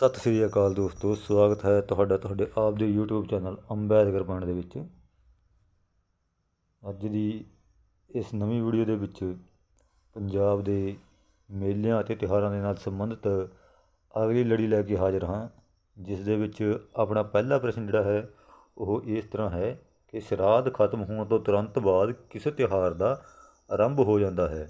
ਸਤਿ ਸ੍ਰੀ ਅਕਾਲ ਦੋਸਤੋ, ਸਵਾਗਤ ਹੈ ਤੁਹਾਡਾ ਤੁਹਾਡੇ ਆਪ ਦੇ YouTube ਚੈਨਲ ਅੰਬੈਦਕਰ ਪੁਆਇੰਟ ਦੇ ਵਿੱਚ। ਅੱਜ ਦੀ ਇਸ ਨਵੀਂ ਵੀਡੀਓ ਦੇ ਵਿੱਚ ਪੰਜਾਬ ਦੇ ਮੇਲਿਆਂ ਅਤੇ ਤਿਉਹਾਰਾਂ ਦੇ ਨਾਲ ਸੰਬੰਧਿਤ ਅਗਲੀ ਲੜੀ ਲੈ ਕੇ ਹਾਜ਼ਰ ਹਾਂ, ਜਿਸ ਦੇ ਵਿੱਚ ਆਪਣਾ ਪਹਿਲਾ ਪ੍ਰਸ਼ਨ ਜਿਹੜਾ ਹੈ, ਉਹ ਇਸ ਤਰ੍ਹਾਂ ਹੈ ਕਿ ਸ਼ਰਾਧ ਖਤਮ ਹੋਣ ਤੋਂ ਤੁਰੰਤ ਬਾਅਦ ਕਿਸ ਤਿਉਹਾਰ ਦਾ ਆਰੰਭ ਹੋ ਜਾਂਦਾ ਹੈ?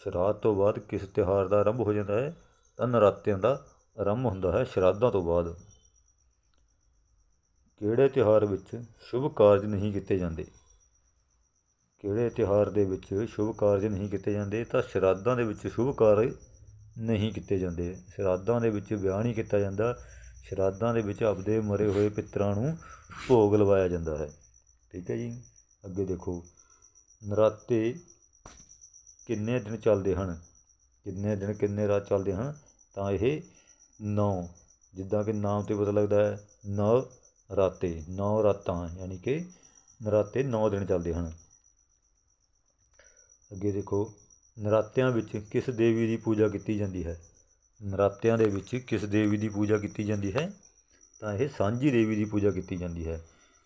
ਸ਼ਰਾਧ ਤੋਂ ਬਾਅਦ ਕਿਸ ਤਿਉਹਾਰ ਦਾ ਆਰੰਭ ਹੋ ਜਾਂਦਾ ਹੈ? ਤਾਂ ਨਰਾਤਿਆਂ ਦਾ ਆਰੰਭ ਹੁੰਦਾ ਹੈ ਸ਼ਰਾਧਾਂ ਤੋਂ ਬਾਅਦ। ਕਿਹੜੇ ਤਿਉਹਾਰ ਵਿੱਚ ਸ਼ੁਭ ਕਾਰਜ ਨਹੀਂ ਕੀਤੇ ਜਾਂਦੇ? ਕਿਹੜੇ ਤਿਉਹਾਰ ਦੇ ਵਿੱਚ ਸ਼ੁਭ ਕਾਰਜ ਨਹੀਂ ਕੀਤੇ ਜਾਂਦੇ, ਤਾਂ ਸ਼ਰਾਧਾਂ ਦੇ ਵਿੱਚ ਸ਼ੁਭ ਕਾਰਜ ਨਹੀਂ ਕੀਤੇ ਜਾਂਦੇ। ਸ਼ਰਾਧਾਂ ਦੇ ਵਿੱਚ ਵਿਆਹ ਨਹੀਂ ਕੀਤਾ ਜਾਂਦਾ। ਸ਼ਰਾਧਾਂ ਦੇ ਵਿੱਚ ਆਪਦੇ ਮਰੇ ਹੋਏ ਪਿੱਤਰਾਂ ਨੂੰ ਭੋਗ ਲਵਾਇਆ ਜਾਂਦਾ ਹੈ। ਠੀਕ ਹੈ ਜੀ? ਅੱਗੇ ਦੇਖੋ। ਨਰਾਤੇ ਕਿੰਨੇ ਦਿਨ ਚੱਲਦੇ ਹਨ? ਕਿੰਨੇ ਦਿਨ ਕਿੰਨੇ ਰਾਤ ਚੱਲਦੇ ਹਨ? ਤਾਂ ਇਹ ਨੌ, ਜਿੱਦਾਂ ਕਿ ਨਾਮ ਤੇ ਪਤਾ ਲੱਗਦਾ ਹੈ ਨੌ ਰਾਤੇ ਨੌ ਰਾਤਾਂ, ਯਾਨੀ ਕਿ ਨਰਾਤੇ ਨੌ ਦਿਨ ਚੱਲਦੇ ਹਨ। ਅੱਗੇ ਦੇਖੋ, ਨਰਾਤਿਆਂ ਵਿੱਚ ਕਿਸ ਦੇਵੀ ਦੀ ਪੂਜਾ ਕੀਤੀ ਜਾਂਦੀ ਹੈ? ਨਰਾਤਿਆਂ ਦੇ ਵਿੱਚ ਕਿਸ ਦੇਵੀ ਦੀ ਪੂਜਾ ਕੀਤੀ ਜਾਂਦੀ ਹੈ? ਤਾਂ ਇਹ ਸਾਂਝੀ ਦੇਵੀ ਦੀ ਪੂਜਾ ਕੀਤੀ ਜਾਂਦੀ ਹੈ।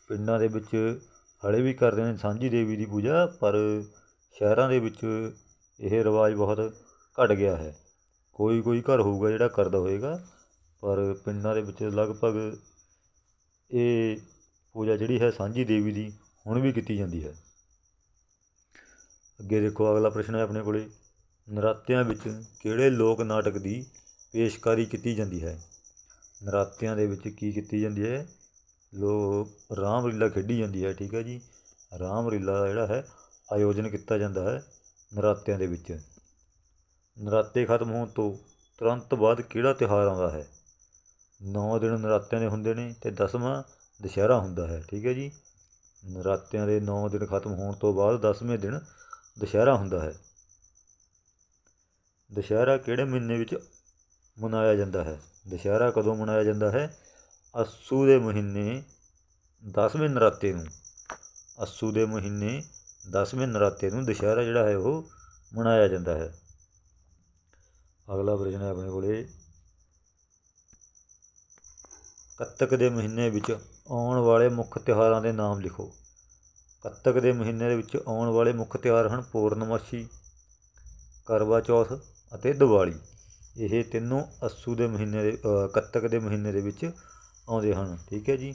ਪਿੰਡਾਂ ਦੇ ਵਿੱਚ ਹਲੇ ਵੀ ਕਰਦੇ ਨੇ ਸਾਂਝੀ ਦੇਵੀ ਦੀ ਪੂਜਾ, ਪਰ ਸ਼ਹਿਰਾਂ ਦੇ ਵਿੱਚ ਇਹ ਰਿਵਾਜ ਬਹੁਤ ਘਟ ਗਿਆ ਹੈ। ਕੋਈ ਕੋਈ ਘਰ ਹੋਊਗਾ ਜਿਹੜਾ ਕਰਦਾ ਹੋਏਗਾ, ਪਰ ਪਿੰਡਾਂ ਦੇ ਵਿੱਚ ਲਗਭਗ ਇਹ ਪੂਜਾ ਜਿਹੜੀ ਹੈ ਸਾਂਝੀ ਦੇਵੀ ਦੀ ਹੁਣ ਵੀ ਕੀਤੀ ਜਾਂਦੀ ਹੈ। ਅੱਗੇ ਦੇਖੋ, ਅਗਲਾ ਪ੍ਰਸ਼ਨ ਹੈ ਆਪਣੇ ਕੋਲੇ। ਨਰਾਤਿਆਂ ਵਿੱਚ ਕਿਹੜੇ ਲੋਕ ਨਾਟਕ ਦੀ ਪੇਸ਼ਕਾਰੀ ਕੀਤੀ ਜਾਂਦੀ ਹੈ? ਨਰਾਤਿਆਂ ਦੇ ਵਿੱਚ ਕੀ ਕੀਤੀ ਜਾਂਦੀ ਹੈ? ਲੋਕ ਰਾਮ ਲੀਲਾ ਖੇਡੀ ਜਾਂਦੀ ਹੈ, ਠੀਕ ਹੈ ਜੀ। ਰਾਮ ਲੀਲਾ ਦਾ ਜਿਹੜਾ ਹੈ ਆਯੋਜਨ ਕੀਤਾ ਜਾਂਦਾ ਹੈ ਨਰਾਤਿਆਂ ਦੇ ਵਿੱਚ। ਨਰਾਤੇ ਖਤਮ ਹੋਣ ਤੋਂ ਤੁਰੰਤ ਬਾਅਦ ਕਿਹੜਾ ਤਿਉਹਾਰ ਆਉਂਦਾ ਹੈ? 9 ਦਿਨ ਨਰਾਤਿਆਂ ਦੇ ਹੁੰਦੇ ਨੇ ਅਤੇ ਦਸਵਾਂ ਦੁਸ਼ਹਿਰਾ ਹੁੰਦਾ ਹੈ, ਠੀਕ ਹੈ ਜੀ? ਨਰਾਤਿਆਂ ਦੇ 9 ਦਿਨ ਖਤਮ ਹੋਣ ਤੋਂ ਬਾਅਦ 10ਵੇਂ ਦਿਨ ਦੁਸ਼ਹਿਰਾ ਹੁੰਦਾ ਹੈ। ਦੁਸ਼ਹਿਰਾ ਕਿਹੜੇ ਮਹੀਨੇ ਵਿੱਚ ਮਨਾਇਆ ਜਾਂਦਾ ਹੈ? ਦੁਸ਼ਹਿਰਾ ਕਦੋਂ ਮਨਾਇਆ ਜਾਂਦਾ ਹੈ? ਅੱਸੂ ਦੇ ਮਹੀਨੇ 10ਵੇਂ ਨਰਾਤੇ ਨੂੰ। ਅੱਸੂ ਦੇ ਮਹੀਨੇ 10ਵੇਂ ਨਰਾਤੇ ਨੂੰ ਦੁਸ਼ਹਿਰਾ ਜਿਹੜਾ ਹੈ ਉਹ ਮਨਾਇਆ ਜਾਂਦਾ ਹੈ। ਅਗਲਾ ਪ੍ਰਸ਼ਨ ਹੈ ਆਪਣੇ ਕੋਲੇ। ਕੱਤਕ ਦੇ ਮਹੀਨੇ ਵਿੱਚ ਆਉਣ ਵਾਲੇ ਮੁੱਖ ਤਿਉਹਾਰਾਂ ਦੇ ਨਾਮ ਲਿਖੋ। ਕੱਤਕ ਦੇ ਮਹੀਨੇ ਦੇ ਵਿੱਚ ਆਉਣ ਵਾਲੇ ਮੁੱਖ ਤਿਉਹਾਰ ਹਨ ਪੂਰਨਮਾਸ਼ੀ, ਕਰਵਾ ਚੌਥ ਅਤੇ ਦੀਵਾਲੀ। ਇਹ ਤਿੰਨੋਂ ਅੱਸੂ ਦੇ ਮਹੀਨੇ ਦੇ ਕੱਤਕ ਦੇ ਮਹੀਨੇ ਦੇ ਵਿੱਚ ਆਉਂਦੇ ਹਨ। ਠੀਕ ਹੈ ਜੀ।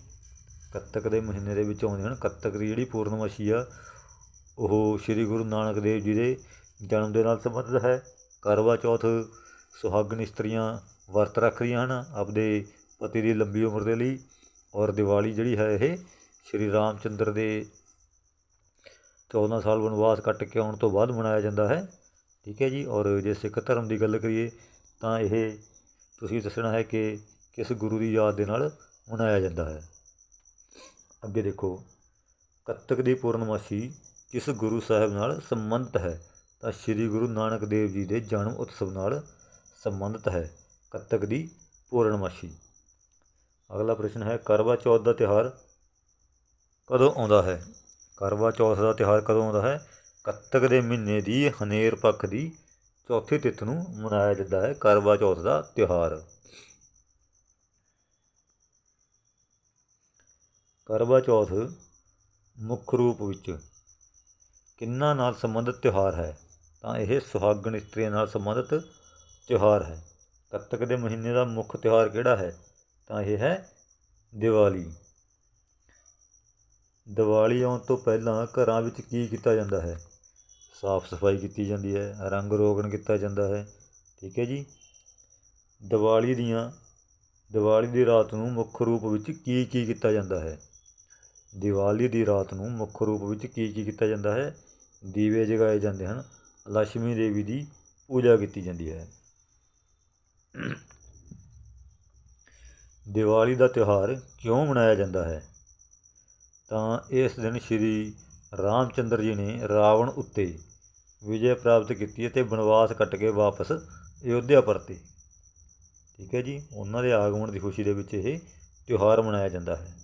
ਕੱਤਕ ਦੇ ਮਹੀਨੇ ਦੇ ਵਿੱਚ ਆਉਂਦੇ ਹਨ। ਕੱਤਕ ਦੀ ਜਿਹੜੀ ਪੂਰਨਮਾਸ਼ੀ ਆ, ਉਹ ਸ੍ਰੀ ਗੁਰੂ ਨਾਨਕ ਦੇਵ ਜੀ ਦੇ ਜਨਮ ਦੇ ਨਾਲ ਸੰਬੰਧਿਤ ਹੈ। ਕਰਵਾ ਚੌਥ ਸੁਹਾਗਣ ਇਸਤਰੀਆਂ ਵਰਤ ਰੱਖਦੀਆਂ ਹਨ ਆਪਦੇ ਪਤੀ ਦੀ ਲੰਬੀ ਉਮਰ ਦੇ ਲਈ ਔਰ ਦੀਵਾਲੀ ਜਿਹੜੀ ਹੈ ਇਹ ਸ਼੍ਰੀ ਰਾਮ ਚੰਦਰ ਦੇ 14 ਸਾਲ ਵਨਵਾਸ ਕੱਟ ਕੇ ਆਉਣ ਤੋਂ ਬਾਅਦ ਮਨਾਇਆ ਜਾਂਦਾ ਹੈ। ਠੀਕ ਹੈ ਜੀ, ਔਰ ਜੇ ਸਿੱਖ ਧਰਮ ਦੀ ਗੱਲ ਕਰੀਏ ਤਾਂ ਇਹ ਤੁਸੀਂ ਦੱਸਣਾ ਹੈ ਕਿ ਕਿਸ ਗੁਰੂ ਦੀ ਯਾਦ ਦੇ ਨਾਲ ਮਨਾਇਆ ਜਾਂਦਾ ਹੈ। ਅੱਗੇ ਦੇਖੋ, ਕੱਤਕ ਦੀ ਪੂਰਨਮਾਸ਼ੀ ਕਿਸ ਗੁਰੂ ਸਾਹਿਬ ਨਾਲ ਸੰਬੰਧਿਤ ਹੈ? ਤਾਂ ਸ੍ਰੀ ਗੁਰੂ ਨਾਨਕ ਦੇਵ ਜੀ ਦੇ ਜਨਮ ਉਤਸਵ ਨਾਲ ਸੰਬੰਧਿਤ ਹੈ ਕੱਤਕ ਦੀ ਪੂਰਨਮਾਸ਼ੀ। ਅਗਲਾ ਪ੍ਰਸ਼ਨ ਹੈ, ਕਰਵਾ ਚੌਥ ਦਾ ਤਿਉਹਾਰ ਕਦੋਂ ਆਉਂਦਾ ਹੈ? ਕਰਵਾ ਚੌਥ ਦਾ ਤਿਉਹਾਰ ਕਦੋਂ ਆਉਂਦਾ ਹੈ? ਕੱਤਕ ਦੇ ਮਹੀਨੇ ਦੀ ਹਨੇਰ ਪੱਖ ਦੀ ਚੌਥੀ ਤਿੱਥ ਨੂੰ ਮਨਾਇਆ ਜਾਂਦਾ ਹੈ ਕਰਵਾ ਚੌਥ ਦਾ ਤਿਉਹਾਰ। ਕਰਵਾ ਚੌਥ ਮੁੱਖ ਰੂਪ ਵਿੱਚ ਕਿੰਨਾ ਨਾਲ ਸੰਬੰਧਿਤ ਤਿਉਹਾਰ ਹੈ? ਤਾਂ ਇਹ ਸੁਹਾਗਣ ਇਸਤਰੀਆਂ ਨਾਲ ਸੰਬੰਧਿਤ ਤਿਉਹਾਰ ਹੈ। ਕੱਤਕ ਦੇ ਮਹੀਨੇ ਦਾ ਮੁੱਖ ਤਿਉਹਾਰ ਕਿਹੜਾ ਹੈ? ਤਾਂ ਇਹ ਹੈ ਦੀਵਾਲੀ। ਦੀਵਾਲੀ ਆਉਣ ਤੋਂ ਪਹਿਲਾਂ ਘਰਾਂ ਵਿੱਚ ਕੀ ਕੀਤਾ ਜਾਂਦਾ ਹੈ? ਸਾਫ਼ ਸਫ਼ਾਈ ਕੀਤੀ ਜਾਂਦੀ ਹੈ, ਰੰਗ ਰੋਗਨ ਕੀਤਾ ਜਾਂਦਾ ਹੈ। ਠੀਕ ਹੈ ਜੀ। ਦੀਵਾਲੀ ਦੀਆਂ, ਦੀਵਾਲੀ ਦੀ ਰਾਤ ਨੂੰ ਮੁੱਖ ਰੂਪ ਵਿੱਚ ਕੀ ਕੀ ਕੀਤਾ ਜਾਂਦਾ ਹੈ? ਦੀਵਾਲੀ ਦੀ ਰਾਤ ਨੂੰ ਮੁੱਖ ਰੂਪ ਵਿੱਚ ਕੀ ਕੀ ਕੀਤਾ ਜਾਂਦਾ ਹੈ? ਦੀਵੇ ਜਗਾਏ ਜਾਂਦੇ ਹਨ। ਲక్ష్ਮੀ ਦੇਵੀ ਦੀ ਪੂਜਾ ਕੀਤੀ ਜਾਂਦੀ ਹੈ। ਦੀਵਾਲੀ ਦਾ ਤਿਉਹਾਰ ਕਿਉਂ ਮਨਾਇਆ ਜਾਂਦਾ ਹੈ? ਤਾਂ ਇਸ ਦਿਨ ਸ਼੍ਰੀ ਰਾਮਚੰਦਰ ਜੀ ਨੇ ਰਾਵਣ ਉੱਤੇ ਵਿਜੇ ਪ੍ਰਾਪਤ ਕੀਤੀ ਅਤੇ ਬਨਵਾਸ ਕੱਟ ਕੇ ਵਾਪਸ ਅਯੋਧਿਆ ਪਰਤੇ। ਠੀਕ ਹੈ ਜੀ, ਉਹਨਾਂ ਦੇ ਆਗਮਨ ਦੀ ਖੁਸ਼ੀ ਦੇ ਵਿੱਚ ਇਹ ਤਿਉਹਾਰ ਮਨਾਇਆ ਜਾਂਦਾ ਹੈ।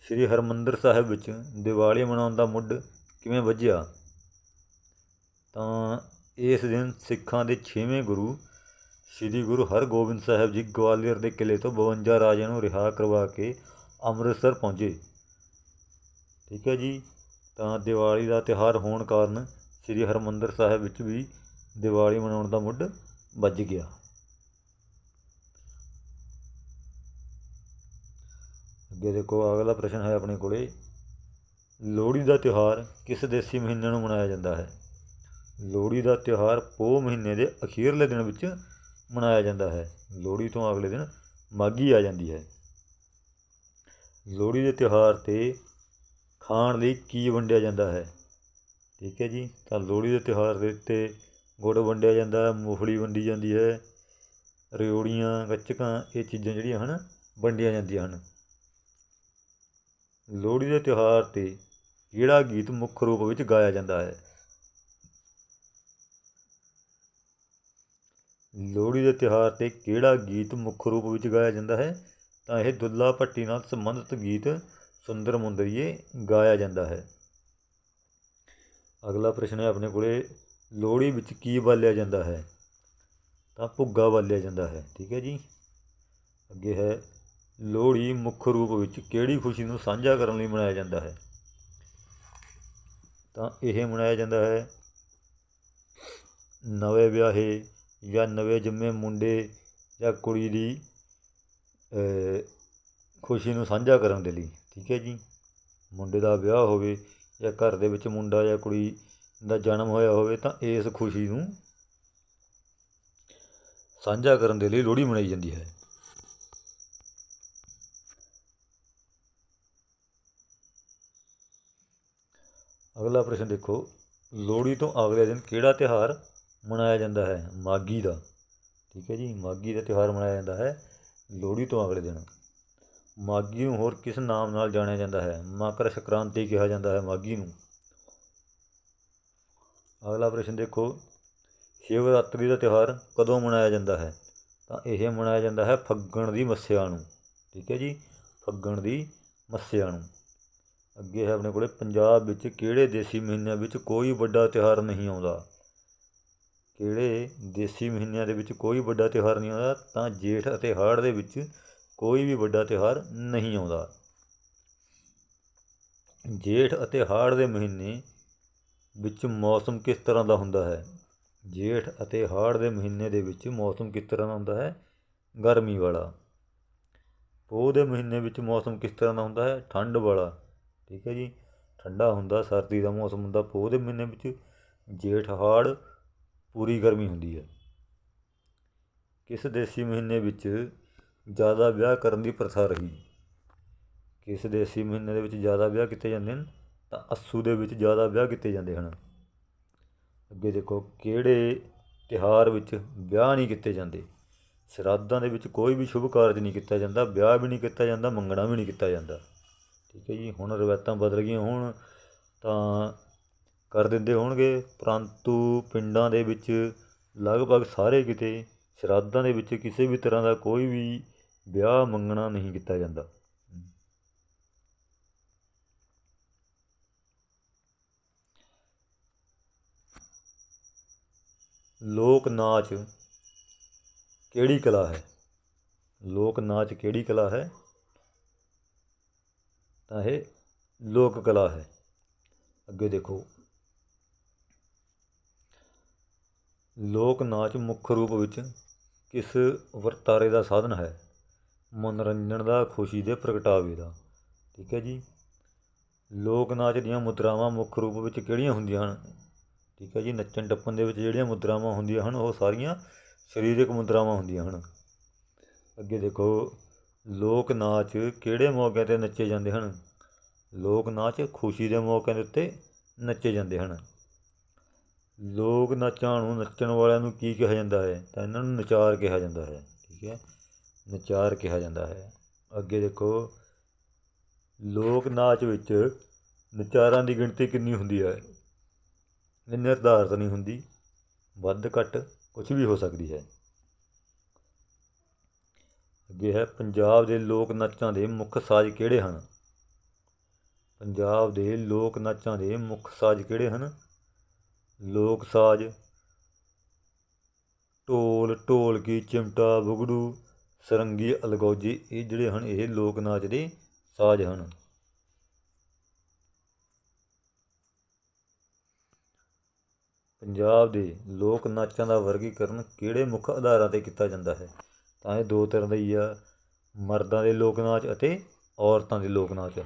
ਸ਼੍ਰੀ ਹਰਮੰਦਰ ਸਾਹਿਬ ਵਿੱਚ ਦੀਵਾਲੀ ਮਨਾਉਣ ਦਾ ਮੁੱਢ ਕਿਵੇਂ ਵੱਜਿਆ? ਤਾਂ ਇਸ ਦਿਨ ਸਿੱਖਾਂ ਦੇ 6ਵੇਂ ਗੁਰੂ ਸ੍ਰੀ ਗੁਰੂ ਹਰਗੋਬਿੰਦ ਸਾਹਿਬ ਜੀ ਗਵਾਲੀਅਰ ਦੇ ਕਿਲੇ ਤੋਂ 52 ਰਾਜਿਆਂ ਨੂੰ ਰਿਹਾ ਕਰਵਾ ਕੇ ਅੰਮ੍ਰਿਤਸਰ ਪਹੁੰਚੇ। ਠੀਕ ਹੈ ਜੀ? ਤਾਂ ਦੀਵਾਲੀ ਦਾ ਤਿਉਹਾਰ ਹੋਣ ਕਾਰਨ ਸ੍ਰੀ ਹਰਮੰਦਰ ਸਾਹਿਬ ਵਿੱਚ ਵੀ ਦੀਵਾਲੀ ਮਨਾਉਣ ਦਾ ਮੁੱਢ ਵੱਜ ਗਿਆ। ਅੱਗੇ ਦੇਖੋ, ਅਗਲਾ ਪ੍ਰਸ਼ਨ ਹੈ ਆਪਣੇ ਕੋਲੇ। ਲੋਹੜੀ ਦਾ ਤਿਉਹਾਰ ਕਿਸ ਦੇਸੀ ਮਹੀਨੇ ਨੂੰ ਮਨਾਇਆ ਜਾਂਦਾ ਹੈ? ਲੋਹੜੀ ਦਾ ਤਿਉਹਾਰ ਪੋਹ ਮਹੀਨੇ ਦੇ ਅਖੀਰਲੇ ਦਿਨ ਵਿੱਚ ਮਨਾਇਆ ਜਾਂਦਾ ਹੈ। ਲੋਹੜੀ ਤੋਂ ਅਗਲੇ ਦਿਨ ਮਾਘੀ ਆ ਜਾਂਦੀ ਹੈ। ਲੋਹੜੀ ਦੇ ਤਿਉਹਾਰ 'ਤੇ ਖਾਣ ਲਈ ਕੀ ਵੰਡਿਆ ਜਾਂਦਾ ਹੈ? ਠੀਕ ਹੈ ਜੀ, ਤਾਂ ਲੋਹੜੀ ਦੇ ਤਿਉਹਾਰ ਦੇ ਉੱਤੇ ਗੁੜ ਵੰਡਿਆ ਜਾਂਦਾ ਹੈ ਮੂੰਗਫਲੀ ਵੰਡੀ ਜਾਂਦੀ ਹੈ, ਰਿਓੜੀਆਂ, ਗੱਚਕਾਂ, ਇਹ ਚੀਜ਼ਾਂ ਜਿਹੜੀਆਂ ਹਨ, ਵੰਡੀਆਂ ਜਾਂਦੀਆਂ ਹਨ। ਲੋਹੜੀ ਦੇ ਤਿਉਹਾਰ 'ਤੇ ਕਿਹੜਾ ਗੀਤ ਮੁੱਖ ਰੂਪ ਵਿੱਚ ਗਾਇਆ ਜਾਂਦਾ ਹੈ। ਲੋਹੜੀ ਦੇ ਤਿਉਹਾਰ 'ਤੇ ਕਿਹੜਾ ਗੀਤ ਮੁੱਖ ਰੂਪ ਵਿੱਚ ਗਾਇਆ ਜਾਂਦਾ ਹੈ? ਤਾਂ ਇਹ ਦੁੱਲਾ ਭੱਟੀ ਨਾਲ ਸੰਬੰਧਿਤ ਗੀਤ ਸੁੰਦਰ ਮੁੰਦਰੀਏ ਗਾਇਆ ਜਾਂਦਾ ਹੈ। ਅਗਲਾ ਪ੍ਰਸ਼ਨ ਹੈ ਆਪਣੇ ਕੋਲੇ, ਲੋਹੜੀ ਵਿੱਚ ਕੀ ਬਾਲਿਆ ਜਾਂਦਾ ਹੈ? ਤਾਂ ਭੁੱਗਾ ਬਾਲਿਆ ਜਾਂਦਾ ਹੈ, ਠੀਕ ਹੈ ਜੀ। ਅੱਗੇ ਹੈ, ਲੋਹੜੀ ਮੁੱਖ ਰੂਪ ਵਿੱਚ ਕਿਹੜੀ ਖੁਸ਼ੀ ਨੂੰ ਸਾਂਝਾ ਕਰਨ ਲਈ ਮਨਾਇਆ ਜਾਂਦਾ ਹੈ? ਤਾਂ ਇਹ ਮਨਾਇਆ ਜਾਂਦਾ ਹੈ। ਨਵੇਂ ਵਿਆਹੇ ਜਾਂ ਨਵੇਂ ਜੰਮੇ ਮੁੰਡੇ ਜਾਂ ਕੁੜੀ ਦੀ ਖੁਸ਼ੀ ਨੂੰ ਸਾਂਝਾ ਕਰਨ ਦੇ ਲਈ, ਠੀਕ ਹੈ ਜੀ। ਮੁੰਡੇ ਦਾ ਵਿਆਹ ਹੋਵੇ ਜਾਂ ਘਰ ਦੇ ਵਿੱਚ ਮੁੰਡਾ ਜਾਂ ਕੁੜੀ ਦਾ ਜਨਮ ਹੋਇਆ ਹੋਵੇ ਤਾਂ ਇਸ ਖੁਸ਼ੀ ਨੂੰ ਸਾਂਝਾ ਕਰਨ ਦੇ ਲਈ ਲੋਹੜੀ ਮਨਾਈ ਜਾਂਦੀ ਹੈ। ਅਗਲਾ ਪ੍ਰਸ਼ਨ ਦੇਖੋ, ਲੋਹੜੀ ਤੋਂ ਅਗਲੇ ਦਿਨ ਕਿਹੜਾ ਤਿਉਹਾਰ ਮਨਾਇਆ ਜਾਂਦਾ ਹੈ? ਮਾਘੀ ਦਾ। ਠੀਕ ਹੈ ਜੀ, ਮਾਘੀ ਦਾ ਤਿਉਹਾਰ ਮਨਾਇਆ ਜਾਂਦਾ ਹੈ ਲੋਹੜੀ ਤੋਂ ਅਗਲੇ ਦਿਨ। ਮਾਘੀ ਨੂੰ ਹੋਰ ਕਿਸ ਨਾਮ ਨਾਲ ਜਾਣਿਆ ਜਾਂਦਾ ਹੈ? ਮਕਰ ਸੰਕ੍ਰਾਂਤੀ ਕਿਹਾ ਜਾਂਦਾ ਹੈ ਮਾਘੀ ਨੂੰ। ਅਗਲਾ ਪ੍ਰਸ਼ਨ ਦੇਖੋ, ਸ਼ਿਵਰਾਤਰੀ ਦਾ ਤਿਉਹਾਰ ਕਦੋਂ ਮਨਾਇਆ ਜਾਂਦਾ ਹੈ? ਤਾਂ ਇਹ ਮਨਾਇਆ ਜਾਂਦਾ ਹੈ ਫੱਗਣ ਦੀ ਮੱਸਿਆ ਨੂੰ। ਠੀਕ ਹੈ ਜੀ, ਫੱਗਣ ਦੀ ਮੱਸਿਆ ਨੂੰ। ਅੱਗੇ ਹੈ ਆਪਣੇ ਕੋਲੇ, ਪੰਜਾਬ ਵਿੱਚ ਕਿਹੜੇ ਦੇਸੀ ਮਹੀਨਿਆਂ ਵਿੱਚ ਕੋਈ ਵੱਡਾ ਤਿਉਹਾਰ ਨਹੀਂ ਆਉਂਦਾ? ਕਿਹੜੇ ਦੇਸੀ ਮਹੀਨਿਆਂ ਦੇ ਵਿੱਚ ਕੋਈ ਵੱਡਾ ਤਿਉਹਾਰ ਨਹੀਂ ਆਉਂਦਾ? ਤਾਂ ਜੇਠ ਅਤੇ ਹਾੜ ਦੇ ਵਿੱਚ ਕੋਈ ਵੀ ਵੱਡਾ ਤਿਉਹਾਰ ਨਹੀਂ ਆਉਂਦਾ। ਜੇਠ ਅਤੇ ਹਾੜ੍ਹ ਦੇ ਮਹੀਨੇ ਵਿੱਚ ਮੌਸਮ ਕਿਸ ਤਰ੍ਹਾਂ ਦਾ ਹੁੰਦਾ ਹੈ? ਜੇਠ ਅਤੇ ਹਾੜ੍ਹ ਦੇ ਮਹੀਨੇ ਦੇ ਵਿੱਚ ਮੌਸਮ ਕਿਸ ਤਰ੍ਹਾਂ ਦਾ ਹੁੰਦਾ ਹੈ? ਗਰਮੀ ਵਾਲਾ। ਪੋਹ ਦੇ ਮਹੀਨੇ ਵਿੱਚ ਮੌਸਮ ਕਿਸ ਤਰ੍ਹਾਂ ਦਾ ਹੁੰਦਾ ਹੈ? ਠੰਡ ਵਾਲਾ। ਠੀਕ ਹੈ ਜੀ, ਠੰਡਾ ਹੁੰਦਾ, ਸਰਦੀ ਦਾ ਮੌਸਮ ਹੁੰਦਾ, ਪੋਹ ਦੇ ਮਹੀਨੇ ਵਿੱਚ ਜੇਠ ਹਾੜ ਪੂਰੀ ਗਰਮੀ ਹੁੰਦੀ ਹੈ। ਕਿਸ ਦੇਸੀ ਮਹੀਨੇ ਵਿੱਚ ਜ਼ਿਆਦਾ ਵਿਆਹ ਕਰਨ ਦੀ ਪ੍ਰਥਾ ਰਹੀ? ਕਿਸ ਦੇਸੀ ਮਹੀਨੇ ਦੇ ਵਿੱਚ ਜ਼ਿਆਦਾ ਵਿਆਹ ਕੀਤੇ ਜਾਂਦੇ ਹਨ, ਤਾਂ ਅੱਸੂ ਦੇ ਵਿੱਚ ਜ਼ਿਆਦਾ ਵਿਆਹ ਕੀਤੇ ਜਾਂਦੇ ਹਨ। ਅੱਗੇ ਦੇਖੋ, ਕਿਹੜੇ ਤਿਉਹਾਰ ਵਿੱਚ ਵਿਆਹ ਨਹੀਂ ਕੀਤੇ ਜਾਂਦੇ? ਸ਼ਰਾਧਾਂ ਦੇ ਵਿੱਚ ਕੋਈ ਵੀ ਸ਼ੁਭ ਕਾਰਜ ਨਹੀਂ ਕੀਤਾ ਜਾਂਦਾ, ਵਿਆਹ ਵੀ ਨਹੀਂ ਕੀਤਾ ਜਾਂਦਾ, ਮੰਗਣਾ ਵੀ ਨਹੀਂ ਕੀਤਾ ਜਾਂਦਾ। ਠੀਕ ਹੈ ਜੀ, ਹੁਣ ਰਵਾਇਤਾਂ ਬਦਲ ਗਈਆਂ ਹੋਣ ਤਾਂ ਕਰ ਦਿੰਦੇ ਹੋਣਗੇ, ਪਰੰਤੂ ਪਿੰਡਾਂ ਦੇ ਵਿੱਚ ਲਗਭਗ ਸਾਰੇ ਕਿਤੇ ਸ਼ਰਾਧਾਂ ਦੇ ਵਿੱਚ ਕਿਸੇ ਵੀ ਤਰ੍ਹਾਂ ਦਾ ਕੋਈ ਵੀ ਵਿਆਹ ਮੰਗਣਾ ਨਹੀਂ ਕੀਤਾ ਜਾਂਦਾ। ਲੋਕ ਨਾਚ ਕਿਹੜੀ ਕਲਾ ਹੈ? ਲੋਕ ਨਾਚ ਕਿਹੜੀ ਕਲਾ ਹੈ? ਤਾਂ ਇਹ ਲੋਕ ਕਲਾ ਹੈ। ਅੱਗੇ ਦੇਖੋ। ਲੋਕ ਨਾਚ ਮੁੱਖ ਰੂਪ ਵਿੱਚ ਕਿਸ ਵਰਤਾਰੇ ਦਾ ਸਾਧਨ ਹੈ? ਮਨੋਰੰਜਨ ਦਾ, ਖੁਸ਼ੀ ਦੇ ਪ੍ਰਗਟਾਵੇ ਦਾ। ਠੀਕ ਹੈ ਜੀ। ਲੋਕ ਨਾਚ ਦੀਆਂ ਮੁਦਰਾਵਾਂ ਮੁੱਖ ਰੂਪ ਵਿੱਚ ਕਿਹੜੀਆਂ ਹੁੰਦੀਆਂ ਹਨ? ਠੀਕ ਹੈ ਜੀ। ਨੱਚਣ ਟੱਪਣ ਦੇ ਵਿੱਚ ਜਿਹੜੀਆਂ ਮੁਦਰਾਵਾਂ ਹੁੰਦੀਆਂ ਹਨ, ਉਹ ਸਾਰੀਆਂ ਸਰੀਰਕ ਮੁਦਰਾਵਾਂ ਹੁੰਦੀਆਂ ਹਨ। ਅੱਗੇ ਦੇਖੋ। ਲੋਕ ਨਾਚ ਕਿਹੜੇ ਮੌਕਿਆਂ 'ਤੇ ਨੱਚੇ ਜਾਂਦੇ ਹਨ? ਲੋਕ ਨਾਚ ਖੁਸ਼ੀ ਦੇ ਮੌਕਿਆਂ ਦੇ ਉੱਤੇ ਨੱਚੇ ਜਾਂਦੇ ਹਨ। ਲੋਕ ਨਾਚਾਂ ਨੂੰ ਨੱਚਣ ਵਾਲਿਆਂ ਨੂੰ ਕੀ ਕਿਹਾ ਜਾਂਦਾ ਹੈ? ਤਾਂ ਇਹਨਾਂ ਨੂੰ ਨਚਾਰ ਕਿਹਾ ਜਾਂਦਾ ਹੈ, ਠੀਕ ਹੈ? ਨਚਾਰ ਕਿਹਾ ਜਾਂਦਾ ਹੈ। ਅੱਗੇ ਦੇਖੋ, ਲੋਕ ਨਾਚ ਵਿੱਚ ਨਚਾਰਾਂ ਦੀ ਗਿਣਤੀ ਕਿੰਨੀ ਹੁੰਦੀ ਹੈ? ਇਹ ਨਿਰਧਾਰਤ ਨਹੀਂ ਹੁੰਦੀ। ਵੱਧ ਘੱਟ ਕੁਝ ਵੀ ਹੋ ਸਕਦੀ ਹੈ। ਅੱਗੇ ਹੈ, ਪੰਜਾਬ ਦੇ ਲੋਕ ਨਾਚਾਂ ਦੇ ਮੁੱਖ ਸਾਜ਼ ਕਿਹੜੇ ਹਨ? ਪੰਜਾਬ ਦੇ ਲੋਕ ਨਾਚਾਂ ਦੇ ਮੁੱਖ ਸਾਜ਼ ਕਿਹੜੇ ਹਨ? ਲੋਕ ਸਾਜ਼ ਢੋਲ ਢੋਲਕੀ ਚਿਮਟਾ, ਬੁਗੜੂ, ਸਰੰਗੀ, ਅਲਗੌਜੀ, ਇਹ ਜਿਹੜੇ ਹਨ, ਇਹ ਲੋਕ ਨਾਚ ਦੇ ਸਾਜ਼ ਹਨ। ਪੰਜਾਬ ਦੇ ਲੋਕ ਨਾਚਾਂ ਦਾ ਵਰਗੀਕਰਨ ਕਿਹੜੇ ਮੁੱਖ ਆਧਾਰਾਂ 'ਤੇ ਕੀਤਾ ਜਾਂਦਾ ਹੈ? ਤਾਂ ਇਹ ਦੋ ਤਰ੍ਹਾਂ ਦਾ ਹੀ ਆ, ਮਰਦਾਂ ਦੇ ਲੋਕ ਨਾਚ ਅਤੇ ਔਰਤਾਂ ਦੇ ਲੋਕ ਨਾਚ।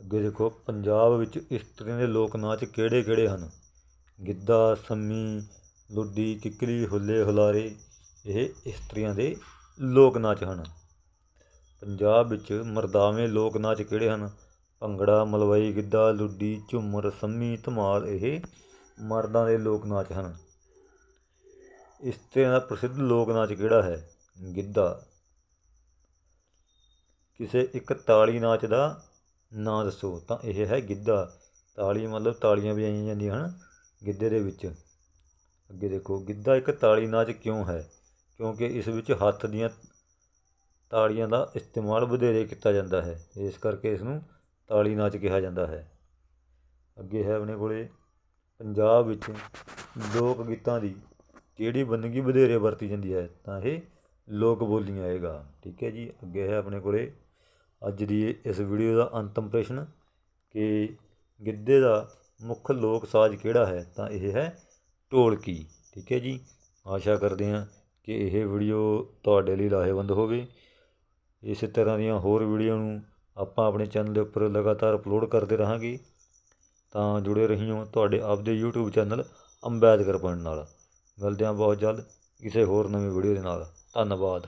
ਅੱਗੇ ਦੇਖੋ, ਪੰਜਾਬ ਵਿੱਚ ਇਸਤਰੀਆਂ ਦੇ ਲੋਕ ਨਾਚ ਕਿਹੜੇ ਕਿਹੜੇ ਹਨ? ਗਿੱਧਾ, ਸੰਮੀ, ਲੁੱਡੀ, ਕਿੱਕਲੀ, ਹੁੱਲੇ, ਹੁਲਾਰੇ। ਇਹ ਇਸਤਰੀਆਂ ਦੇ ਲੋਕ ਨਾਚ ਹਨ। ਪੰਜਾਬ ਵਿੱਚ ਮਰਦਾਵੇਂ ਲੋਕ ਨਾਚ ਕਿਹੜੇ ਹਨ? ਭੰਗੜਾ, ਮਲਵਈ, ਗਿੱਧਾ, ਲੁੱਡੀ, ਝੁੰਮਰ, ਸੰਮੀ, ਧਮਾਲ ਇਹ ਮਰਦਾਂ ਦੇ ਲੋਕ ਨਾਚ ਹਨ। ਇਸਤਰੀਆਂ ਦਾ ਪ੍ਰਸਿੱਧ ਲੋਕ ਨਾਚ ਕਿਹੜਾ ਹੈ? ਗਿੱਧਾ। ਕਿਸੇ ਇੱਕ ਤਾਲੀ ਨਾਚ ਦਾ ਨਾਂ ਦੱਸੋ, ਤਾਂ ਇਹ ਹੈ ਗਿੱਧਾ। ਤਾਲੀ ਮਤਲਬ ਤਾੜੀਆਂ ਵਜਾਈਆਂ ਜਾਂਦੀਆਂ ਹਨ ਗਿੱਧੇ ਦੇ ਵਿੱਚ। ਅੱਗੇ ਦੇਖੋ, ਗਿੱਧਾ ਇੱਕ ਤਾਲੀ ਨਾਚ ਕਿਉਂ ਹੈ? ਕਿਉਂਕਿ ਇਸ ਵਿੱਚ ਹੱਥ ਦੀਆਂ ਤਾੜੀਆਂ ਦਾ ਇਸਤੇਮਾਲ ਵਧੇਰੇ ਕੀਤਾ ਜਾਂਦਾ ਹੈ। ਇਸ ਕਰਕੇ ਇਸ ਨੂੰ ਤਾੜੀ ਨਾਚ ਕਿਹਾ ਜਾਂਦਾ ਹੈ। ਅੱਗੇ ਹੈ ਆਪਣੇ ਕੋਲੇ ਪੰਜਾਬ ਵਿੱਚ ਲੋਕ ਗੀਤਾਂ ਦੀ ਕਿਹੜੀ ਵੰਨਗੀ ਵਧੇਰੇ ਵਰਤੀ ਜਾਂਦੀ ਹੈ, ਤਾਂ ਇਹ ਲੋਕ ਬੋਲੀਆਂ ਆਏਗਾ ਠੀਕ ਹੈ ਜੀ, ਅੱਗੇ ਹੈ ਆਪਣੇ ਕੋਲੇ ਅੱਜ ਦੀ ਇਸ ਵੀਡੀਓ ਦਾ ਅੰਤਮ ਪ੍ਰਸ਼ਨ ਕਿ ਗਿੱਧੇ ਦਾ ਮੁੱਖ ਲੋਕ ਸਾਜ਼ ਕਿਹੜਾ ਹੈ, ਤਾਂ ਇਹ ਹੈ ਢੋਲਕੀ। ਠੀਕ ਹੈ ਜੀ, ਆਸ਼ਾ ਕਰਦੇ ਹਾਂ ਕਿ ਇਹ ਵੀਡੀਓ ਤੁਹਾਡੇ ਲਈ ਲਾਹੇਵੰਦ ਹੋਵੇ। ਇਸੇ ਤਰ੍ਹਾਂ ਦੀਆਂ ਹੋਰ ਵੀਡੀਓ ਨੂੰ ਆਪਾਂ ਆਪਣੇ ਚੈਨਲ ਦੇ ਉੱਪਰ ਲਗਾਤਾਰ ਅਪਲੋਡ ਕਰਦੇ ਰਹਾਂਗੇ। ਤਾਂ ਜੁੜੇ ਰਹੀਓ ਤੁਹਾਡੇ ਆਪਦੇ YouTube ਚੈਨਲ ਅੰਬੈਦਕਰ ਪੁਆਇੰਟ ਨਾਲ। ਮਿਲਦੇ ਹਾਂ ਬਹੁਤ ਜਲਦ ਕਿਸੇ ਹੋਰ ਨਵੀਂ ਵੀਡੀਓ ਦੇ ਨਾਲ। ਧੰਨਵਾਦ।